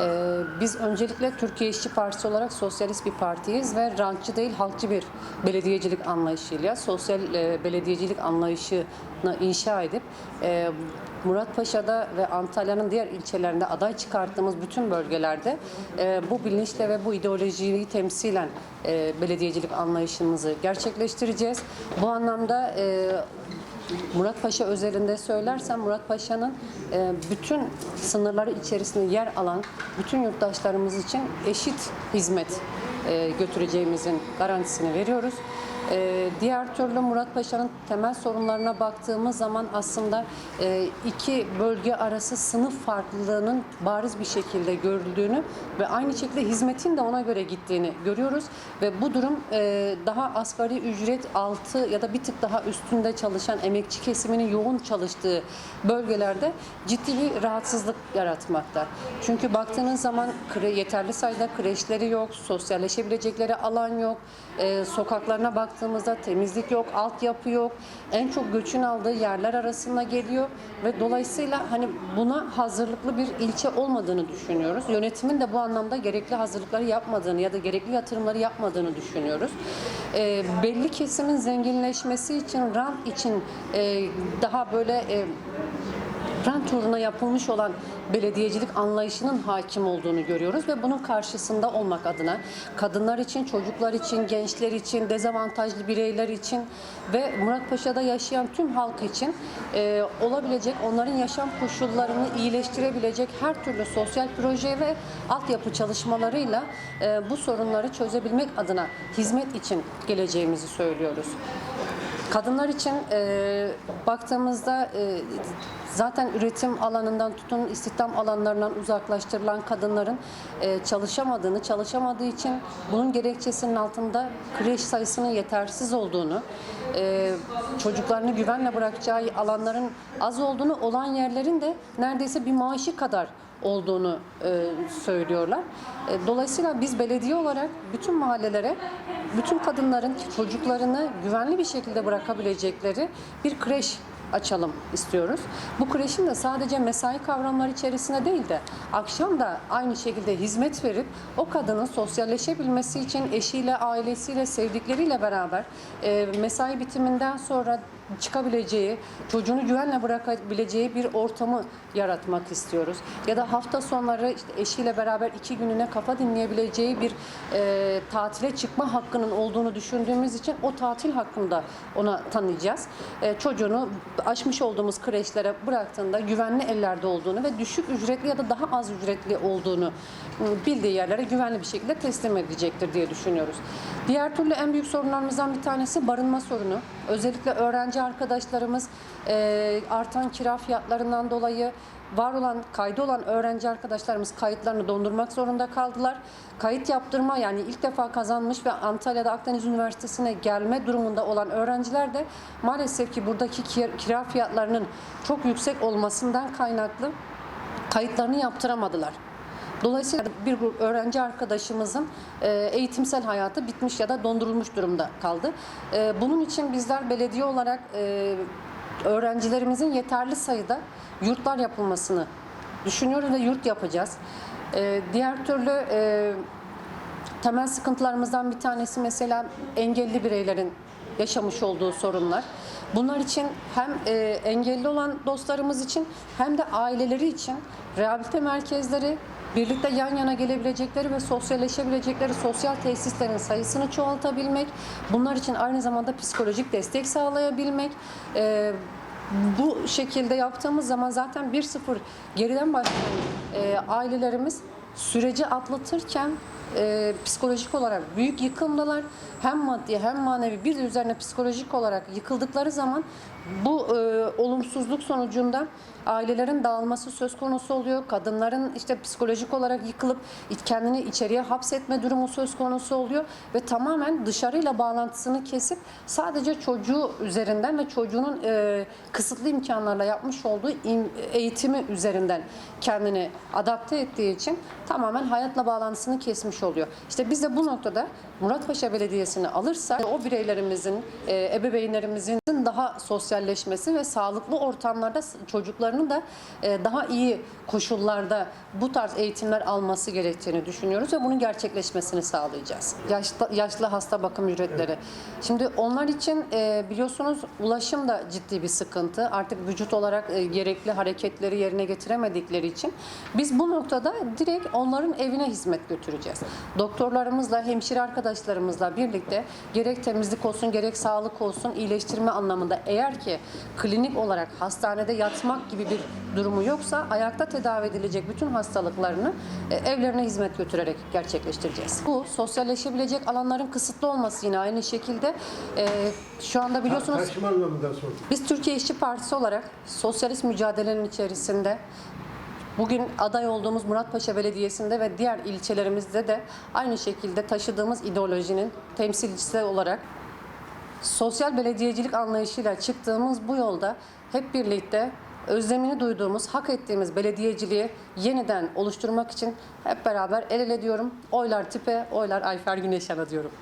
Ee, biz öncelikle Türkiye İşçi Partisi olarak sosyalist bir partiyiz ve rantçı değil halkçı bir belediyecilik anlayışıyla sosyal e, belediyecilik anlayışını inşa edip e, Muratpaşa'da ve Antalya'nın diğer ilçelerinde aday çıkarttığımız bütün bölgelerde e, bu bilinçle ve bu ideolojiyi temsilen belediyecilik anlayışımızı gerçekleştireceğiz. Bu anlamda Murat Paşa özelinde söylersem Murat Paşa'nın e, bütün sınırları içerisinde yer alan bütün yurttaşlarımız için eşit hizmet e, götüreceğimizin garantisini veriyoruz. E, diğer türlü Murat Paşa'nın temel sorunlarına baktığımız zaman aslında e, iki bölge arası sınıf farklılığının bariz bir şekilde görüldüğünü ve aynı şekilde hizmetin de ona göre gittiğini görüyoruz ve bu durum daha asgari ücret altı ya da bir tık daha üstünde çalışan emekçi kesiminin yoğun çalıştığı bölgelerde ciddi bir rahatsızlık yaratmakta. Çünkü baktığınız zaman yeterli sayıda kreşleri yok, sosyalleşebilecekleri alan yok, e, sokaklarına baktığımızda temizlik yok, altyapı yok. En çok göçün aldığı yerler arasında geliyor ve dolayısıyla hani buna hazırlıklı bir ilçe olmadığını düşünüyoruz. Yönetimin de bu anlamda gerekli hazırlıkları yapmadığını ya da gerekli yatırımları yapmadığını düşünüyoruz. E, belli kesimin zenginleşmesi için, rant için e, daha böyle e, rant uğruna yapılmış olan belediyecilik anlayışının hakim olduğunu görüyoruz ve bunun karşısında olmak adına kadınlar için, çocuklar için, gençler için, dezavantajlı bireyler için ve Muratpaşa'da yaşayan tüm halk için e, olabilecek, onların yaşam koşullarını iyileştirebilecek her türlü sosyal proje ve altyapı çalışmalarıyla e, bu sorunları çözebilmek adına hizmet için geleceğimizi söylüyoruz. Kadınlar için e, baktığımızda e, zaten üretim alanından tutun istihdam alanlarından uzaklaştırılan kadınların e, çalışamadığını, çalışamadığı için bunun gerekçesinin altında kreş sayısının yetersiz olduğunu, e, çocuklarını güvenle bırakacağı alanların az olduğunu, olan yerlerin de neredeyse bir maaşı kadar olduğunu e, söylüyorlar. E, dolayısıyla biz belediye olarak bütün mahallelere bütün kadınların çocuklarını güvenli bir şekilde bırakabilecekleri bir kreş açalım istiyoruz. Bu kreşin de sadece mesai kavramları içerisinde değil de akşam da aynı şekilde hizmet verip o kadının sosyalleşebilmesi için eşiyle, ailesiyle, sevdikleriyle beraber e, mesai bitiminden sonra çıkabileceği, çocuğunu güvenle bırakabileceği bir ortamı yaratmak istiyoruz. Ya da hafta sonları işte eşiyle beraber iki gününe kafa dinleyebileceği bir e, tatile çıkma hakkının olduğunu düşündüğümüz için o tatil hakkını da ona tanıyacağız. E, çocuğunu açmış olduğumuz kreşlere bıraktığında güvenli ellerde olduğunu ve düşük ücretli ya da daha az ücretli olduğunu ıı, bildiği yerlere güvenli bir şekilde teslim edecektir diye düşünüyoruz. Diğer türlü en büyük sorunlarımızdan bir tanesi barınma sorunu. Özellikle öğrenci arkadaşlarımız e, artan kira fiyatlarından dolayı var olan, kaydı olan öğrenci arkadaşlarımız kayıtlarını dondurmak zorunda kaldılar. Kayıt yaptırma yani ilk defa kazanmış ve Antalya'da Akdeniz Üniversitesi'ne gelme durumunda olan öğrenciler de maalesef ki buradaki kira- fiyatlarının çok yüksek olmasından kaynaklı kayıtlarını yaptıramadılar. Dolayısıyla bir grup öğrenci arkadaşımızın e, eğitimsel hayatı bitmiş ya da dondurulmuş durumda kaldı. E, Bunun için bizler belediye olarak e, öğrencilerimizin yeterli sayıda yurtlar yapılmasını düşünüyoruz ve yurt yapacağız. Diğer türlü temel sıkıntılarımızdan bir tanesi mesela engelli bireylerin yaşamış olduğu sorunlar. Bunlar için hem e, engelli olan dostlarımız için hem de aileleri için rehabilite merkezleri, birlikte yan yana gelebilecekleri ve sosyalleşebilecekleri sosyal tesislerin sayısını çoğaltabilmek, bunlar için aynı zamanda psikolojik destek sağlayabilmek, e, bu şekilde yaptığımız zaman zaten 1-0 geriden başlayan e, ailelerimiz süreci atlatırken e, psikolojik olarak büyük yıkımdalar. Hem maddi hem manevi bir de üzerine psikolojik olarak yıkıldıkları zaman bu e, olumsuzluk sonucunda ailelerin dağılması söz konusu oluyor. Kadınların işte psikolojik olarak yıkılıp kendini içeriye hapsetme durumu söz konusu oluyor ve tamamen dışarıyla bağlantısını kesip sadece çocuğu üzerinden ve çocuğunun e, kısıtlı imkanlarla yapmış olduğu im- eğitimi üzerinden kendini adapte ettiği için tamamen hayatla bağlantısını kesmiş oluyor. İşte biz de bu noktada Muratpaşa Belediyesi'ni alırsak o bireylerimizin, e, ebeveynlerimizin daha sosyal sosyalleşmesi ve sağlıklı ortamlarda çocuklarının da e, daha iyi koşullarda bu tarz eğitimler alması gerektiğini düşünüyoruz ve bunun gerçekleşmesini sağlayacağız. Yaşlı, yaşlı hasta bakım ücretleri. Şimdi onlar için e, biliyorsunuz ulaşım da ciddi bir sıkıntı. Artık vücut olarak gerekli hareketleri yerine getiremedikleri için biz bu noktada direkt onların evine hizmet götüreceğiz. Doktorlarımızla, hemşire arkadaşlarımızla birlikte gerek temizlik olsun gerek sağlık olsun iyileştirme anlamında eğer ki klinik olarak hastanede yatmak gibi bir durumu yoksa ayakta tedavi edilecek bütün hastalıklarını e, evlerine hizmet götürerek gerçekleştireceğiz. Bu sosyalleşebilecek alanların kısıtlı olması yine aynı şekilde e, şu anda biliyorsunuz biz Türkiye İşçi Partisi olarak sosyalist mücadelenin içerisinde bugün aday olduğumuz Muratpaşa Belediyesi'nde ve diğer ilçelerimizde de aynı şekilde taşıdığımız ideolojinin temsilcisi olarak sosyal belediyecilik anlayışıyla çıktığımız bu yolda hep birlikte özlemini duyduğumuz, hak ettiğimiz belediyeciliği yeniden oluşturmak için hep beraber el ele diyorum. Oylar tipe, oylar Ayfer Güneşan'a diyorum.